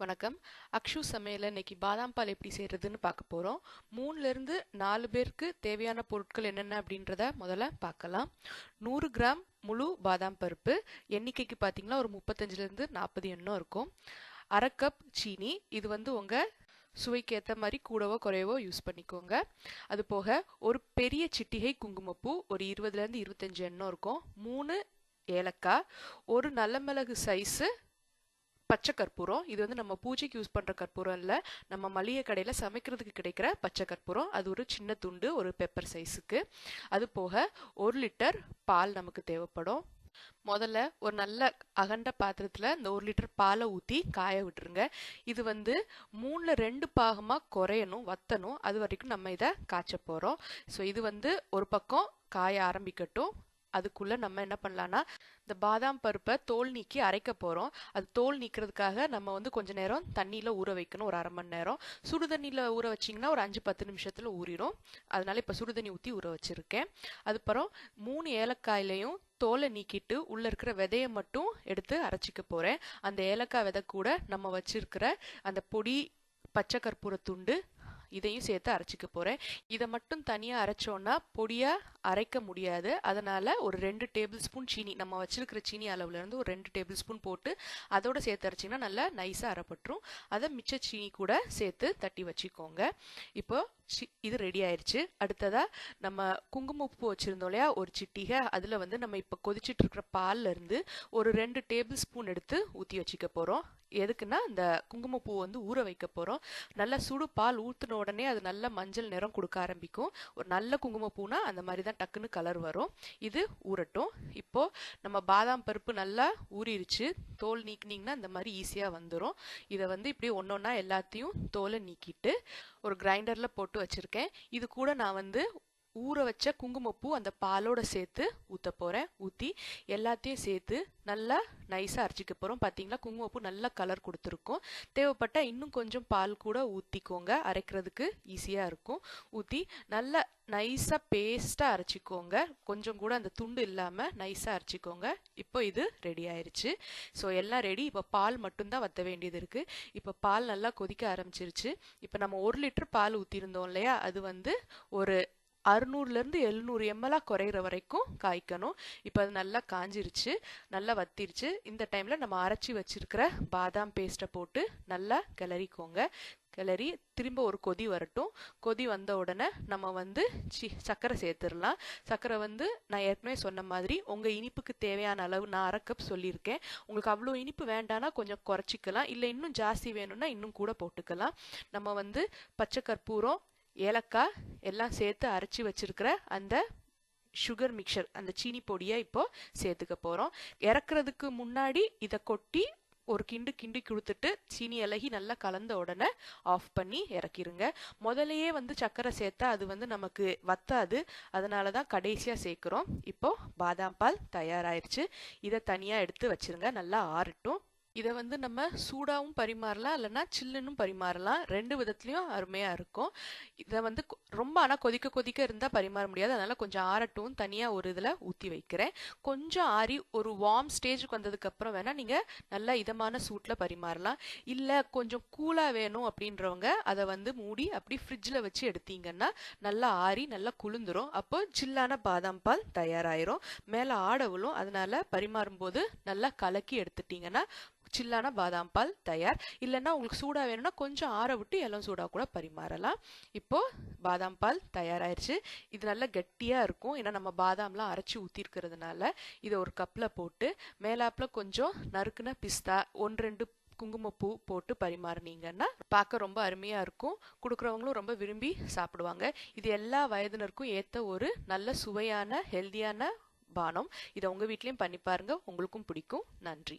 வணக்கம். அக்ஷு சமையலில் இன்னைக்கு பாதாம் பால் எப்படி செய்கிறதுன்னு பார்க்க போகிறோம் மூணுலேருந்து நாலு பேருக்கு தேவையான பொருட்கள் என்னென்ன அப்படின்றத முதல்ல பார்க்கலாம். நூறு கிராம் முழு பாதாம் பருப்பு. எண்ணிக்கைக்கு பார்த்தீங்கன்னா ஒரு முப்பத்தஞ்சிலேருந்து நாற்பது எண்ணம் இருக்கும். அரை கப் சீனி. இது வந்து உங்கள் சுவைக்கு ஏற்ற மாதிரி கூடவோ குறையவோ யூஸ் பண்ணிக்கோங்க. அது போக ஒரு பெரிய சிட்டிகை குங்குமப்பூ ஒரு இருபதுலேருந்து இருபத்தஞ்சி எண்ணம் இருக்கும். மூணு ஏலக்காய். ஒரு நல்ல மிளகு சைஸு பச்சை கற்பூரம். இது வந்து நம்ம பூஜைக்கு யூஸ் பண்ணுற கற்பூரம் இல்லை. நம்ம மளிகை கடையில் சமைக்கிறதுக்கு கிடைக்கிற பச்சை கற்பூரம். அது ஒரு சின்ன துண்டு ஒரு பெப்பர் சைஸுக்கு அது போக ஒரு லிட்டர் பால் நமக்கு தேவைப்படும். முதல்ல ஒரு நல்ல அகண்ட பாத்திரத்தில் இந்த ஒரு லிட்டர் பாலை ஊற்றி காய விட்டுருங்க. இது வந்து மூணில் ரெண்டு பாகமாக குறையணும் வத்தணும். அது வரைக்கும் நம்ம இதை காய்ச்ச போகிறோம் ஸோ இது வந்து ஒரு பக்கம் காய ஆரம்பிக்கட்டும். அதுக்குள்ளே நம்ம என்ன பண்ணலான்னா இந்த பாதாம் பருப்பை தோல் நீக்கி அரைக்க போகிறோம் அது தோல் நீக்கிறதுக்காக நம்ம வந்து கொஞ்ச நேரம் தண்ணியில் ஊற வைக்கணும் ஒரு அரை மணி நேரம். சுடு தண்ணியில் ஊற வச்சிங்கன்னா ஒரு அஞ்சு பத்து நிமிஷத்தில் ஊறிடும். அதனால இப்போ சுடு தண்ணி ஊற்றி ஊற வச்சுருக்கேன். அதுக்கப்புறம் மூணு ஏலக்காயிலையும் தோலை நீக்கிட்டு உள்ளே இருக்கிற விதையை மட்டும் எடுத்து அரைச்சிக்க போகிறேன் அந்த ஏலக்காய் விதை கூட நம்ம வச்சிருக்கிற அந்த பொடி பச்சை கற்பூர துண்டு இதையும் சேர்த்து அரைச்சிக்க போகிறேன் இதை மட்டும் தனியாக அரைச்சோன்னா பொடியாக அரைக்க முடியாது. அதனால் ஒரு ரெண்டு டேபிள் ஸ்பூன் சீனி நம்ம வச்சிருக்கிற சீனி அளவுலேருந்து ஒரு ரெண்டு டேபிள் ஸ்பூன் போட்டு அதோட சேர்த்து அரைச்சிங்கன்னா நல்லா நைஸாக அரைப்பட்டுரும். அதை மிச்ச சீனி கூட சேர்த்து தட்டி வச்சுக்கோங்க. இப்போ இது ரெடி ஆயிடுச்சு அடுத்ததாக நம்ம குங்குமப்பூ வச்சுருந்தோம் இல்லையா ஒரு சிட்டிகை அதில் வந்து நம்ம இப்போ கொதிச்சுட்டு இருக்கிற பால்ல இருந்து ஒரு ரெண்டு டேபிள் ஸ்பூன் எடுத்து ஊற்றி வச்சுக்க போகிறோம் எதுக்குன்னா இந்த குங்குமப்பூ வந்து ஊற வைக்க போகிறோம் நல்லா சுடு பால் ஊற்றின உடனே அது நல்ல மஞ்சள் நிறம் கொடுக்க ஆரம்பிக்கும். ஒரு நல்ல குங்குமப்பூனா அந்த மாதிரி தான் டக்குன்னு கலர் வரும். இது ஊறட்டும். இப்போது நம்ம பாதாம் பருப்பு நல்லா ஊறிடுச்சு தோல் நீக்கினீங்கன்னா இந்த மாதிரி ஈஸியாக வந்துடும் இதை வந்து இப்படி ஒன்று ஒன்றா எல்லாத்தையும் தோலை நீக்கிட்டு ஒரு கிரைண்டரில் போட்டு வச்சுருக்கேன். இது கூட நான் வந்து ஊற வச்ச குங்குமப்பூ அந்த பாலோட சேர்த்து ஊற்ற போகிறேன் ஊற்றி எல்லாத்தையும் சேர்த்து நல்லா நைஸாக அரைச்சிக்க போகிறோம் பார்த்தீங்களா குங்குமப்பூ நல்லா கலர் கொடுத்துருக்கோம். தேவைப்பட்டால் இன்னும் கொஞ்சம் பால் கூட ஊற்றிக்கோங்க அரைக்கிறதுக்கு ஈஸியாக இருக்கும். ஊற்றி நல்லா நைஸாக பேஸ்ட்டாக அரைச்சிக்கோங்க. கொஞ்சம் கூட அந்த துண்டு இல்லாமல் நைஸாக அரைச்சிக்கோங்க. இப்போ இது ரெடி ஆயிடுச்சு ஸோ எல்லாம் ரெடி இப்போ பால் மட்டும்தான் வற்ற வேண்டியது இருக்குது இப்போ பால் நல்லா கொதிக்க ஆரம்பிச்சிருச்சு. இப்போ நம்ம ஒரு லிட்டர் பால் ஊற்றிருந்தோம் இல்லையா? அது வந்து ஒரு அறுநூறுலேருந்து எழுநூறு எம்எல்லாக குறையிற வரைக்கும் காய்க்கணும். இப்போ அது நல்லா காஞ்சிருச்சு நல்லா வத்திருச்சு. இந்த டைமில் நம்ம அரைச்சி வச்சுருக்கிற பாதாம் பேஸ்ட்டை போட்டு நல்லா கிளறிக்கோங்க. கிளறி திரும்ப ஒரு கொதி வரட்டும். கொதி வந்த உடனே நம்ம வந்து சி சர்க்கரை சேர்த்துடலாம். சர்க்கரை வந்து நான் ஏற்கனவே சொன்ன மாதிரி உங்கள் இனிப்புக்கு தேவையான அளவு நான் அரை கப் சொல்லியிருக்கேன். உங்களுக்கு அவ்வளோ இனிப்பு வேண்டானா கொஞ்சம் குறைச்சிக்கலாம். இல்லை இன்னும் ஜாஸ்தி வேணும்னா இன்னும் கூட போட்டுக்கலாம். நம்ம வந்து பச்சை கற்பூரம் ஏலக்காய் எல்லாம் சேர்த்து அரைச்சி வச்சிருக்கிற அந்த சுகர் மிக்சர் அந்த சீனி பொடியை இப்போ சேர்த்துக்க போகிறோம் இறக்குறதுக்கு முன்னாடி இதை கொட்டி ஒரு கிண்டு கிண்டி கொடுத்துட்டு சீனி இலகி நல்லா கலந்த உடனே ஆஃப் பண்ணி இறக்கிருங்க. முதலையே வந்து சர்க்கரை சேர்த்தா அது வந்து நமக்கு வத்தாது. அதனால தான் கடைசியாக சேர்க்குறோம். இப்போது பாதாம் பால் தயாராயிருச்சு. இதை தனியாக எடுத்து வச்சிருங்க. நல்லா ஆறட்டும். இதை வந்து நம்ம சூடாகவும் பரிமாறலாம் இல்லைன்னா சில்லுன்னு பரிமாறலாம். ரெண்டு விதத்துலையும் அருமையாக இருக்கும். இதை வந்து ரொம்ப ஆனால் கொதிக்க கொதிக்க இருந்தால் பரிமாற முடியாது. அதனால் கொஞ்சம் ஆறட்டும் தனியாக ஒரு இதில் ஊற்றி வைக்கிறேன். கொஞ்சம் ஆறி ஒரு வார்ம் ஸ்டேஜுக்கு வந்ததுக்கப்புறம் வேணால் நீங்கள் நல்லா இதமான சூட்டில் பரிமாறலாம். இல்லை கொஞ்சம் கூலாக வேணும் அப்படின்றவங்க அதை வந்து மூடி அப்படி ஃப்ரிட்ஜில் வச்சு எடுத்தீங்கன்னா நல்லா ஆறி நல்லா குளிந்துரும் அப்போ சில்லான பாதாம் பால் தயாராயிரும். மேலே ஆடவுலும் அதனால் பரிமாறும்போது நல்லா கலக்கி எடுத்துட்டிங்கன்னா சில்லான பாதாம் பால் தயார். இல்லைன்னா உங்களுக்கு சூடாக வேணும்னா கொஞ்சம் ஆற விட்டு எல்லாம் சூடாக கூட பரிமாறலாம். இப்போது பாதாம் பால் தயாராகிடுச்சு இது நல்லா கெட்டியாக இருக்கும். ஏன்னா நம்ம பாதாம்லாம் அரைச்சி ஊற்றிருக்கிறதுனால இதை ஒரு கப்பில் போட்டு மேலாப்பில் கொஞ்சம் நறுக்குன பிஸ்தா ஒன்று ரெண்டு குங்குமப்பூ போட்டு பரிமாறினீங்கன்னா பார்க்க ரொம்ப அருமையாக இருக்கும். கொடுக்குறவங்களும் ரொம்ப விரும்பி சாப்பிடுவாங்க. இது எல்லா வயதினருக்கும் ஏற்ற ஒரு நல்ல சுவையான ஹெல்தியான பானம். இதை உங்கள் வீட்லேயும் பண்ணி பாருங்கள் உங்களுக்கும் பிடிக்கும். நன்றி.